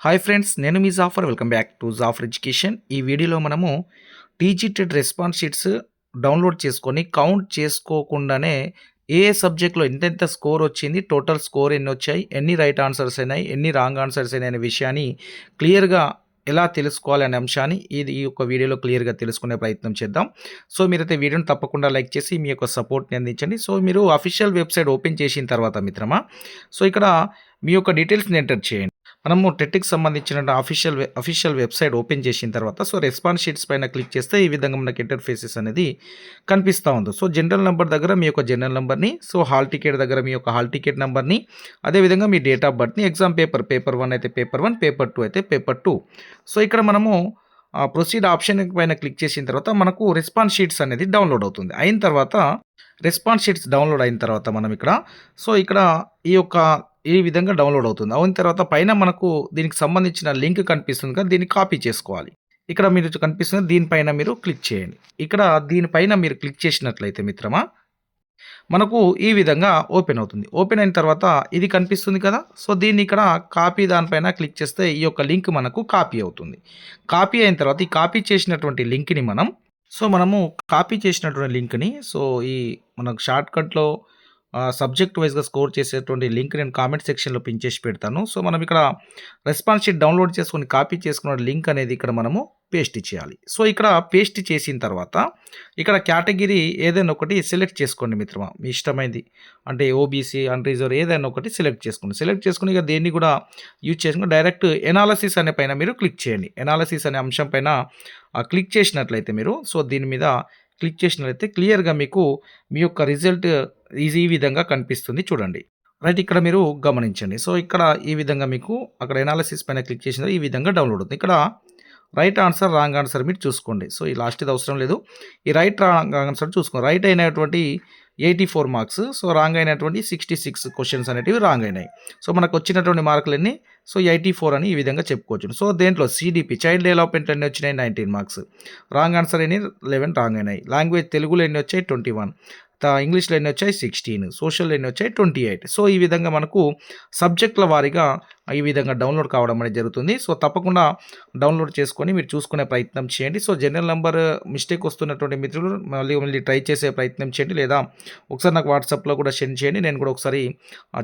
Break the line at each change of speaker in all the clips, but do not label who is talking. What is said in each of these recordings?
Hi friends నేను మీ Jafar welcome back to Jafar education ఈ వీడియోలో మనము టీజీటెడ్ రెస్పాన్స్ షీట్స్ డౌన్లోడ్ చేసుకొని కౌంట్ చేసుకోకుండానే ఏ ఏ సబ్జెక్ట్లో ఎంతెంత స్కోర్ వచ్చింది టోటల్ స్కోర్ ఎన్ని వచ్చాయి ఎన్ని రైట్ ఆన్సర్స్ అయినాయి ఎన్ని రాంగ్ ఆన్సర్స్ అయినాయి అనే విషయాన్ని క్లియర్గా ఎలా తెలుసుకోవాలి అనే అంశాన్ని ఇది ఈ యొక్క వీడియోలో క్లియర్గా తెలుసుకునే ప్రయత్నం చేద్దాం. సో మీరైతే వీడియోని తప్పకుండా లైక్ చేసి మీ యొక్క సపోర్ట్ని అందించండి. సో మీరు అఫీషియల్ వెబ్సైట్ ఓపెన్ చేసిన తర్వాత మిత్రమా సో ఇక్కడ మీ యొక్క డీటెయిల్స్ని ఎంటర్ చేయండి. మనము టెట్కి సంబంధించిన అఫీషియల్ అఫీషియల్ వెబ్సైట్ ఓపెన్ చేసిన తర్వాత సో రెస్పాన్స్ షీట్స్ పైన క్లిక్ చేస్తే ఈ విధంగా మనకి ఇంటర్ఫేసెస్ అనేది కనిపిస్తూ ఉంది. సో జనరల్ నెంబర్ దగ్గర మీ యొక్క జనరల్ నెంబర్ని సో హాల్ టికెట్ దగ్గర మీ యొక్క హాల్ టికెట్ నెంబర్ని అదేవిధంగా మీ డేట్ ఆఫ్ బర్త్ని ఎగ్జామ్ పేపర్ పేపర్ వన్ అయితే పేపర్ వన్ పేపర్ టూ అయితే పేపర్ టూ సో ఇక్కడ మనము ప్రొసీడ్ ఆప్షన్ పైన క్లిక్ చేసిన తర్వాత మనకు రెస్పాన్స్ షీట్స్ అనేది డౌన్లోడ్ అవుతుంది. అయిన తర్వాత రెస్పాన్స్ షీట్స్ డౌన్లోడ్ అయిన తర్వాత మనం ఇక్కడ సో ఇక్కడ ఈ యొక్క ఈ విధంగా డౌన్లోడ్ అవుతుంది. అవున తర్వాత పైన మనకు దీనికి సంబంధించిన లింక్ కనిపిస్తుంది కదా దీన్ని కాపీ చేసుకోవాలి. ఇక్కడ మీరు కనిపిస్తుంది దీనిపైన మీరు క్లిక్ చేయండి. ఇక్కడ దీనిపైన మీరు క్లిక్ చేసినట్లయితే మిత్రమా మనకు ఈ విధంగా ఓపెన్ అవుతుంది. ఓపెన్ అయిన తర్వాత ఇది కనిపిస్తుంది కదా సో దీన్ని ఇక్కడ కాపీ దానిపైన క్లిక్ చేస్తే ఈ యొక్క లింక్ మనకు కాపీ అవుతుంది. కాపీ అయిన తర్వాత ఈ కాపీ చేసినటువంటి లింక్ని మనం సో మనము కాపీ చేసినటువంటి లింక్ని సో ఈ మనకు షార్ట్కట్లో సబ్జెక్ట్ వైజ్గా స్కోర్ చేసేటువంటి లింక్ నేను కామెంట్ సెక్షన్లో పిన్ చేసి పెడతాను. సో మనం ఇక్కడ రెస్పాన్స్ షీట్ డౌన్లోడ్ చేసుకుని కాపీ చేసుకున్న లింక్ అనేది ఇక్కడ మనము పేస్ట్ చేయాలి. సో ఇక్కడ పేస్ట్ చేసిన తర్వాత ఇక్కడ కేటగిరీ ఏదైనా ఒకటి సెలెక్ట్ చేసుకోండి మిత్రమా. మీ ఇష్టమైంది అంటే ఓబీసీ అన్రిజర్వ్ ఏదైనా ఒకటి సెలెక్ట్ చేసుకోండి. సెలెక్ట్ చేసుకుని ఇక దేన్ని కూడా యూజ్ చేసుకుని డైరెక్ట్ ఎనాలసిస్ అనే పైన మీరు క్లిక్ చేయండి. ఎనాలసిస్ అనే అంశం పైన క్లిక్ చేసినట్లయితే మీరు సో దీని మీద క్లిక్ చేసినట్లయితే క్లియర్గా మీకు మీ యొక్క రిజల్ట్ ఈజీ విధంగా కనిపిస్తుంది చూడండి. రైట్ ఇక్కడ మీరు గమనించండి. సో ఇక్కడ ఈ విధంగా మీకు అక్కడ ఎనాలిసిస్ పైన క్లిక్ చేసిన ఈ విధంగా డౌన్లోడ్ అవుతుంది. ఇక్కడ రైట్ ఆన్సర్ రాంగ్ ఆన్సర్ మీరు చూసుకోండి. సో ఈ లాస్ట్ ఇది అవసరం లేదు. ఈ రైట్ రాంగ్ ఆన్సర్ చూసుకోండి. రైట్ అయినటువంటి eighty four marks so wrong అయినటువంటి సిక్స్టీ సిక్స్ క్వశ్చన్స్ అనేటివి రాంగ్ అయినాయి. సో మనకు వచ్చినటువంటి మార్కులన్నీ సో ఎయిటీ ఫోర్ అని ఈ విధంగా చెప్పుకోవచ్చు. సో దేంట్లో? సిడిపి చైల్డ్ డెవలప్మెంట్ అన్ని వచ్చినాయి? నైన్టీన్ మార్క్స్ రాంగ్ ఆన్సర్ ఎన్ని లెవెన్ రాంగ్ అయినాయి. లాంగ్వేజ్ తెలుగులో ఎన్ని వచ్చాయి? ట్వంటీ వన్ ఇంగ్లీష్లో ఎన్ని వచ్చాయి? సిక్స్టీన్ సోషల్ ఎన్ని వచ్చాయి? ట్వంటీ ఎయిట్ సో ఈ విధంగా మనకు సబ్జెక్టుల వారీగా ఈ విధంగా డౌన్లోడ్ కావడం అనేది జరుగుతుంది. సో తప్పకుండా డౌన్లోడ్ చేసుకొని మీరు చూసుకునే ప్రయత్నం చేయండి. సో జనరల్ నెంబర్ మిస్టేక్ వస్తున్నటువంటి మిత్రులు మళ్ళీ మళ్ళీ ట్రై చేసే ప్రయత్నం చేయండి. లేదా ఒకసారి నాకు వాట్సాప్లో కూడా సెండ్ చేయండి. నేను కూడా ఒకసారి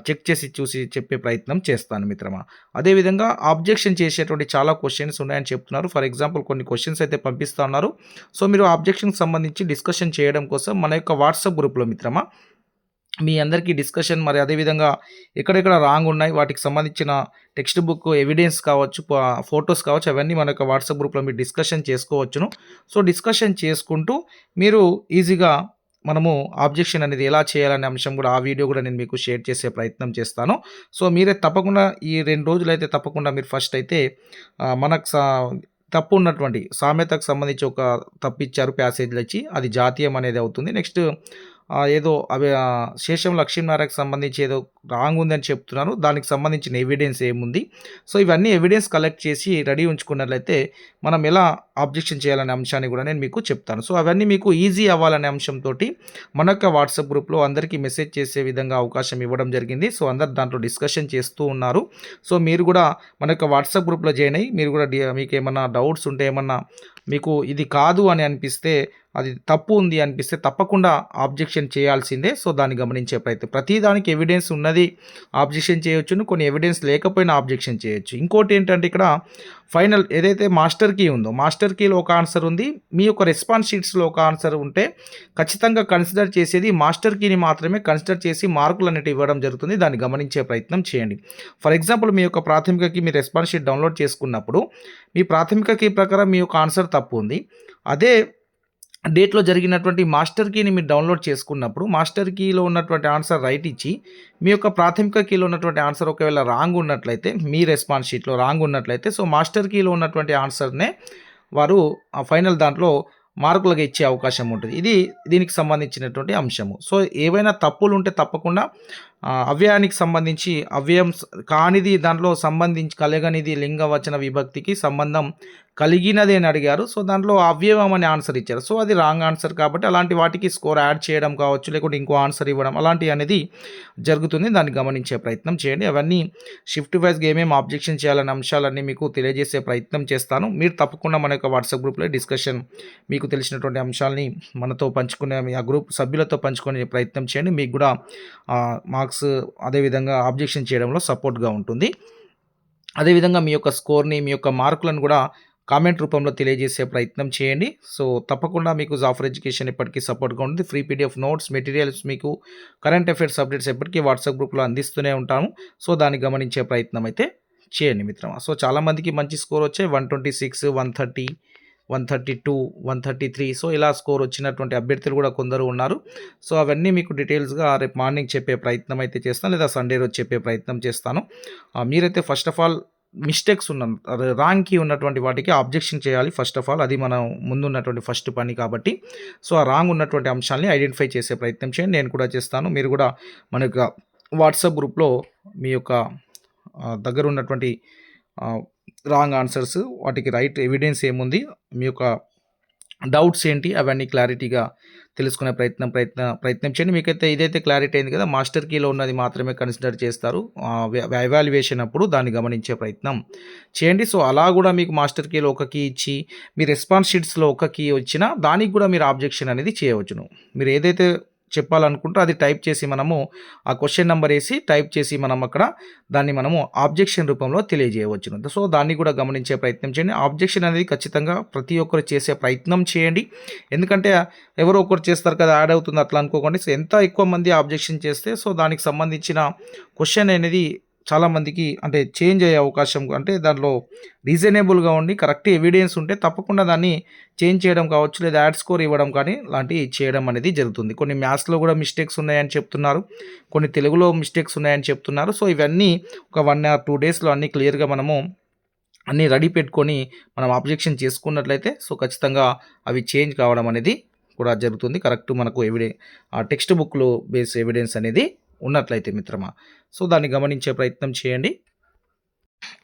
చెక్ చేసి చూసి చెప్పే ప్రయత్నం చేస్తాను మిత్రమా. అదేవిధంగా ఆబ్జెక్షన్ చేసేటువంటి చాలా క్వశ్చన్స్ ఉన్నాయని చెప్తున్నారు. ఫర్ ఎగ్జాంపుల్ కొన్ని క్వశ్చన్స్ అయితే పంపిస్తూ ఉన్నారు. సో మీరు ఆబ్జెక్షన్కి సంబంధించి డిస్కషన్ చేయడం కోసం మన యొక్క వాట్సాప్ గ్రూప్లో మిత్రమా మీ అందరికీ డిస్కషన్ మరి అదేవిధంగా ఎక్కడెక్కడ రాంగ్ ఉన్నాయి వాటికి సంబంధించిన టెక్స్ట్ బుక్ ఎవిడెన్స్ కావచ్చు ఫొటోస్ కావచ్చు అవన్నీ మన యొక్క వాట్సాప్ గ్రూప్లో మీరు డిస్కషన్ చేసుకోవచ్చును. సో డిస్కషన్ చేసుకుంటూ మీరు ఈజీగా మనము ఆబ్జెక్షన్ అనేది ఎలా చేయాలనే అంశం కూడా ఆ వీడియో కూడా నేను మీకు షేర్ చేసే ప్రయత్నం చేస్తాను. సో మీరే తప్పకుండా ఈ రెండు రోజులు అయితే తప్పకుండా మీరు ఫస్ట్ అయితే మనకు తప్పు ఉన్నటువంటి సామెతకు సంబంధించి ఒక తప్పిచ్చారు ప్యాసేజ్లు ఇచ్చి అది జాతీయం అనేది అవుతుంది. నెక్స్ట్ ఏదో అవి శేషం లక్ష్మీనారాయణకి సంబంధించి ఏదో రాంగ్ ఉందని చెప్తున్నారు దానికి సంబంధించిన ఎవిడెన్స్ ఏముంది? సో ఇవన్నీ ఎవిడెన్స్ కలెక్ట్ చేసి రెడీ ఉంచుకున్నట్లయితే మనం ఎలా ఆబ్జెక్షన్ చేయాలనే అంశాన్ని కూడా నేను మీకు చెప్తాను. సో అవన్నీ మీకు ఈజీ అవ్వాలనే అంశంతో మన యొక్క వాట్సాప్ గ్రూప్లో అందరికీ మెసేజ్ చేసే విధంగా అవకాశం ఇవ్వడం జరిగింది. సో అందరు దాంట్లో డిస్కషన్ చేస్తూ ఉన్నారు. సో మీరు కూడా మన యొక్క వాట్సాప్ గ్రూప్లో జాయిన్ అయ్యి మీరు కూడా మీకు ఏమన్నా డౌట్స్ ఉంటే ఏమన్నా మీకు ఇది కాదు అని అనిపిస్తే అది తప్పు ఉంది అనిపిస్తే తప్పకుండా ఆబ్జెక్షన్ చేయాల్సిందే. సో దాన్ని గమనించే ప్రయత్నం. ప్రతి దానికి ఎవిడెన్స్ ఉన్నది ఆబ్జెక్షన్ చేయొచ్చును కొన్ని ఎవిడెన్స్ లేకపోయినా ఆబ్జెక్షన్ చేయొచ్చు. ఇంకోటి ఏంటంటే ఇక్కడ ఫైనల్ ఏదైతే మాస్టర్ కీ ఉందో మాస్టర్ కీలో ఒక ఆన్సర్ ఉంది. మీ యొక్క రెస్పాన్స్ షీట్స్లో ఒక ఆన్సర్ ఉంటే ఖచ్చితంగా కన్సిడర్ చేసేది మాస్టర్ కీని మాత్రమే కన్సిడర్ చేసి మార్కులు అనేవి ఇవ్వడం జరుగుతుంది. దాన్ని గమనించే ప్రయత్నం చేయండి. ఫర్ ఎగ్జాంపుల్ మీ యొక్క ప్రాథమిక కీ మీ రెస్పాన్స్ షీట్ డౌన్లోడ్ చేసుకున్నప్పుడు మీ ప్రాథమిక కీ ప్రకారం మీ యొక్క ఆన్సర్ తప్పు ఉంది. అదే డేట్లో జరిగినటువంటి మాస్టర్ కీని మీరు డౌన్లోడ్ చేసుకున్నప్పుడు మాస్టర్ కీలో ఉన్నటువంటి ఆన్సర్ రైట్ ఇచ్చి మీ యొక్క ప్రాథమిక కీలో ఉన్నటువంటి ఆన్సర్ ఒకవేళ రాంగ్ ఉన్నట్లయితే మీ రెస్పాన్స్ షీట్లో రాంగ్ ఉన్నట్లయితే సో మాస్టర్ కీలో ఉన్నటువంటి ఆన్సర్నే వారు ఫైనల్ దాంట్లో మార్కులుగా ఇచ్చే అవకాశం ఉంటుంది. ఇది దీనికి సంబంధించినటువంటి అంశము. సో ఏవైనా తప్పులు ఉంటే తప్పకుండా అవ్యయానికి సంబంధించి అవ్యయం కానిది దాంట్లో సంబంధించి కలగనిది లింగవచన విభక్తికి సంబంధం కలిగినది అని అడిగారు. సో దాంట్లో అవ్యయం అని ఆన్సర్ ఇచ్చారు. సో అది రాంగ్ ఆన్సర్ కాబట్టి అలాంటి వాటికి స్కోర్ యాడ్ చేయడం కావచ్చు లేకుంటే ఇంకో ఆన్సర్ ఇవ్వడం అలాంటివి అనేది జరుగుతుంది. దాన్ని గమనించే ప్రయత్నం చేయండి. అవన్నీ షిఫ్ట్ వైజ్గా ఏమేమి ఆబ్జెక్షన్ చేయాలనే అంశాలన్నీ మీకు తెలియజేసే ప్రయత్నం చేస్తాను. మీరు తప్పకుండా మన యొక్క వాట్సాప్ గ్రూప్లో డిస్కషన్ మీకు తెలిసినటువంటి అంశాలని మనతో పంచుకునే మీ ఆ గ్రూప్ సభ్యులతో పంచుకునే ప్రయత్నం చేయండి. మీకు కూడా మార్క్స్ అదేవిధంగా ఆబ్జెక్షన్ చేయడంలో సపోర్ట్గా ఉంటుంది. అదేవిధంగా మీ యొక్క స్కోర్ని మీ యొక్క మార్కులను కూడా కామెంట్ రూపంలో తెలియజేసే ప్రయత్నం చేయండి. సో తప్పకుండా మీకు జాఫర్ ఎడ్యుకేషన్ ఇప్పటికీ సపోర్ట్గా ఉంటుంది. ఫ్రీ పీడిఎఫ్ నోట్స్ మెటీరియల్స్ మీకు కరెంట్ అఫైర్స్ అప్డేట్స్ ఎప్పటికీ వాట్సాప్ గ్రూప్లో అందిస్తూనే ఉంటాము. సో దాన్ని గమనించే ప్రయత్నం అయితే చేయండి మిత్రమా. సో చాలామందికి మంచి స్కోర్ వచ్చాయి. One twenty six one thirty one thirty two one thirty three so ఇలా స్కోర్ వచ్చినటువంటి అభ్యర్థులు కూడా కొందరు ఉన్నారు. సో అవన్నీ మీకు డీటెయిల్స్గా రేపు మార్నింగ్ చెప్పే ప్రయత్నం అయితే చేస్తాను. లేదా సండే రోజు చెప్పే ప్రయత్నం చేస్తాను. మీరైతే ఫస్ట్ ఆఫ్ ఆల్ మిస్టేక్స్ ఉన్న రాంగ్కి ఉన్నటువంటి వాటికి ఆబ్జెక్షన్ చేయాలి ఫస్ట్ ఆఫ్ ఆల్ అది మనం ముందున్నటువంటి ఫస్ట్ పని కాబట్టి. సో ఆ రాంగ్ ఉన్నటువంటి అంశాలని ఐడెంటిఫై చేసే ప్రయత్నం చేయండి. నేను కూడా చేస్తాను. మీరు కూడా మన యొక్క వాట్సాప్ గ్రూప్లో మీ యొక్క దగ్గర ఉన్నటువంటి రాంగ్ ఆన్సర్స్ వాటికి రైట్ ఎవిడెన్స్ ఏముంది? మీ యొక్క డౌట్స్ ఏంటి? అవన్నీ క్లారిటీగా తెలుసుకునే ప్రయత్నం ప్రయత్న ప్రయత్నం చేయండి. మీకైతే ఇదైతే క్లారిటీ అయింది కదా మాస్టర్ కీలో ఉన్నది మాత్రమే కన్సిడర్ చేస్తారు. ఎవాల్యుయేషన్ అప్పుడు దాన్ని గమనించే ప్రయత్నం చేయండి. సో అలా కూడా మీకు మాస్టర్ కీలో ఒక కీ ఇచ్చి మీ రెస్పాన్స్ షీట్స్లో ఒక కీ వచ్చినా దానికి కూడా మీరు ఆబ్జెక్షన్ అనేది చేయవచ్చును. మీరు ఏదైతే చెప్పాలనుకుంటే అది టైప్ చేసి మనము ఆ క్వశ్చన్ నెంబర్ వేసి టైప్ చేసి మనం అక్కడ దాన్ని మనము ఆబ్జెక్షన్ రూపంలో తెలియజేయవచ్చును. సో దాన్ని కూడా గమనించే ప్రయత్నం చేయండి. ఆబ్జెక్షన్ అనేది ఖచ్చితంగా ప్రతి ఒక్కరు చేసే ప్రయత్నం చేయండి. ఎందుకంటే ఎవరో ఒకరు చేస్తారు కదా యాడ్ అవుతుంది అట్లా అనుకోకండి. సో ఎంత ఎక్కువ మంది ఆబ్జెక్షన్ చేస్తే సో దానికి సంబంధించిన క్వశ్చన్ అనేది చాలామందికి అంటే చేంజ్ అయ్యే అవకాశం అంటే దాంట్లో రీజనబుల్గా ఉండి కరెక్ట్ ఎవిడెన్స్ ఉంటే తప్పకుండా దాన్ని చేంజ్ చేయడం కావచ్చు లేదా యాడ్ స్కోర్ ఇవ్వడం కానీ లాంటివి చేయడం అనేది జరుగుతుంది. కొన్ని మ్యాథ్స్లో కూడా మిస్టేక్స్ ఉన్నాయని చెప్తున్నారు. కొన్ని తెలుగులో మిస్టేక్స్ ఉన్నాయని చెప్తున్నారు. సో ఇవన్నీ ఒక వన్ ఆర్ టూ డేస్లో అన్నీ క్లియర్గా మనము అన్నీ రెడీ పెట్టుకొని మనం అబ్జెక్షన్ చేసుకున్నట్లయితే సో ఖచ్చితంగా అవి చేంజ్ కావడం అనేది కూడా జరుగుతుంది. కరెక్ట్ మనకు ఎవిడే టెక్స్ట్ బుక్లో బేస్ ఎవిడెన్స్ అనేది ఉన్నట్లయితే మిత్రమా. సో దాన్ని గమనించే ప్రయత్నం చేయండి.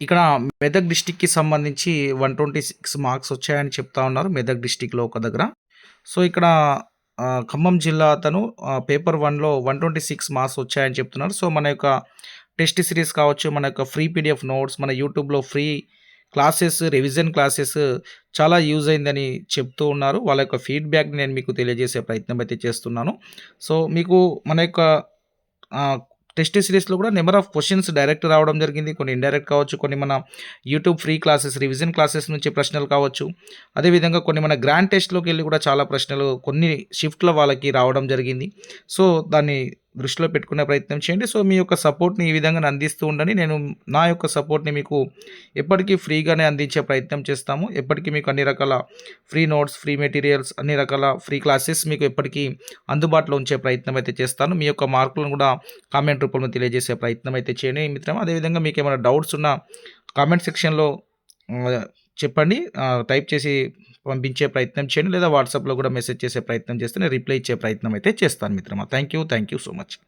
ఇక్కడ మెదక్ డిస్టిక్కి సంబంధించి వన్ ట్వంటీ సిక్స్ మార్క్స్ వచ్చాయని చెప్తా ఉన్నారు మెదక్ డిస్టిక్లో ఒక దగ్గర. సో ఇక్కడ ఖమ్మం జిల్లా అతను పేపర్ వన్లో వన్ ట్వంటీ సిక్స్ మార్క్స్ వచ్చాయని చెప్తున్నారు. సో మన యొక్క టెస్ట్ సిరీస్ కావచ్చు మన యొక్క ఫ్రీ పీడిఎఫ్ నోట్స్ మన యూట్యూబ్లో ఫ్రీ క్లాసెస్ రివిజన్ క్లాసెస్ చాలా యూజ్ అయిందని చెప్తూ ఉన్నారు. వాళ్ళ యొక్క ఫీడ్బ్యాక్ని నేను మీకు తెలియజేసే ప్రయత్నం అయితే చేస్తున్నాను. సో మీకు మన యొక్క టెస్ట్ సిరీస్లో కూడా నెంబర్ ఆఫ్ క్వశ్చన్స్ డైరెక్ట్ రావడం జరిగింది. కొన్ని ఇండైరెక్ట్ కావచ్చు కొన్ని మన YouTube free classes revision classes నుంచి ప్రశ్నలు కావచ్చు. అదేవిధంగా కొన్ని మన గ్రాండ్ టెస్ట్లోకి వెళ్ళి కూడా చాలా ప్రశ్నలు కొన్ని షిఫ్ట్ల వాళ్ళకి రావడం జరిగింది. సో దాన్ని దృష్టిలో పెట్టుకునే ప్రయత్నం చేయండి. సో మీ యొక్క సపోర్ట్ని ఈ విధంగా అందిస్తూ ఉండండి. నేను నా యొక్క సపోర్ట్ని మీకు ఎప్పటికీ ఫ్రీగానే అందించే ప్రయత్నం చేస్తాము. ఎప్పటికీ మీకు అన్ని రకాల ఫ్రీ నోట్స్ ఫ్రీ మెటీరియల్స్ అన్ని రకాల ఫ్రీ క్లాసెస్ మీకు ఎప్పటికీ అందుబాటులో ఉంచే ప్రయత్నం అయితే చేస్తాను. మీ యొక్క మార్కులను కూడా కామెంట్ రూపంలో తెలియజేసే ప్రయత్నం అయితే చేయండి. మిత్రం అదేవిధంగా మీకు ఏమైనా డౌట్స్ ఉన్నా కామెంట్ సెక్షన్లో చెప్పండి. టైప్ చేసి పంపించే ప్రయత్నం చేయండి లేదా వాట్సాప్లో కూడా మెసేజ్ చేసే ప్రయత్నం చేస్తే నేను రిప్లై ఇచ్చే ప్రయత్నం అయితే చేస్తాను మిత్రమా. Thank you thank you so much.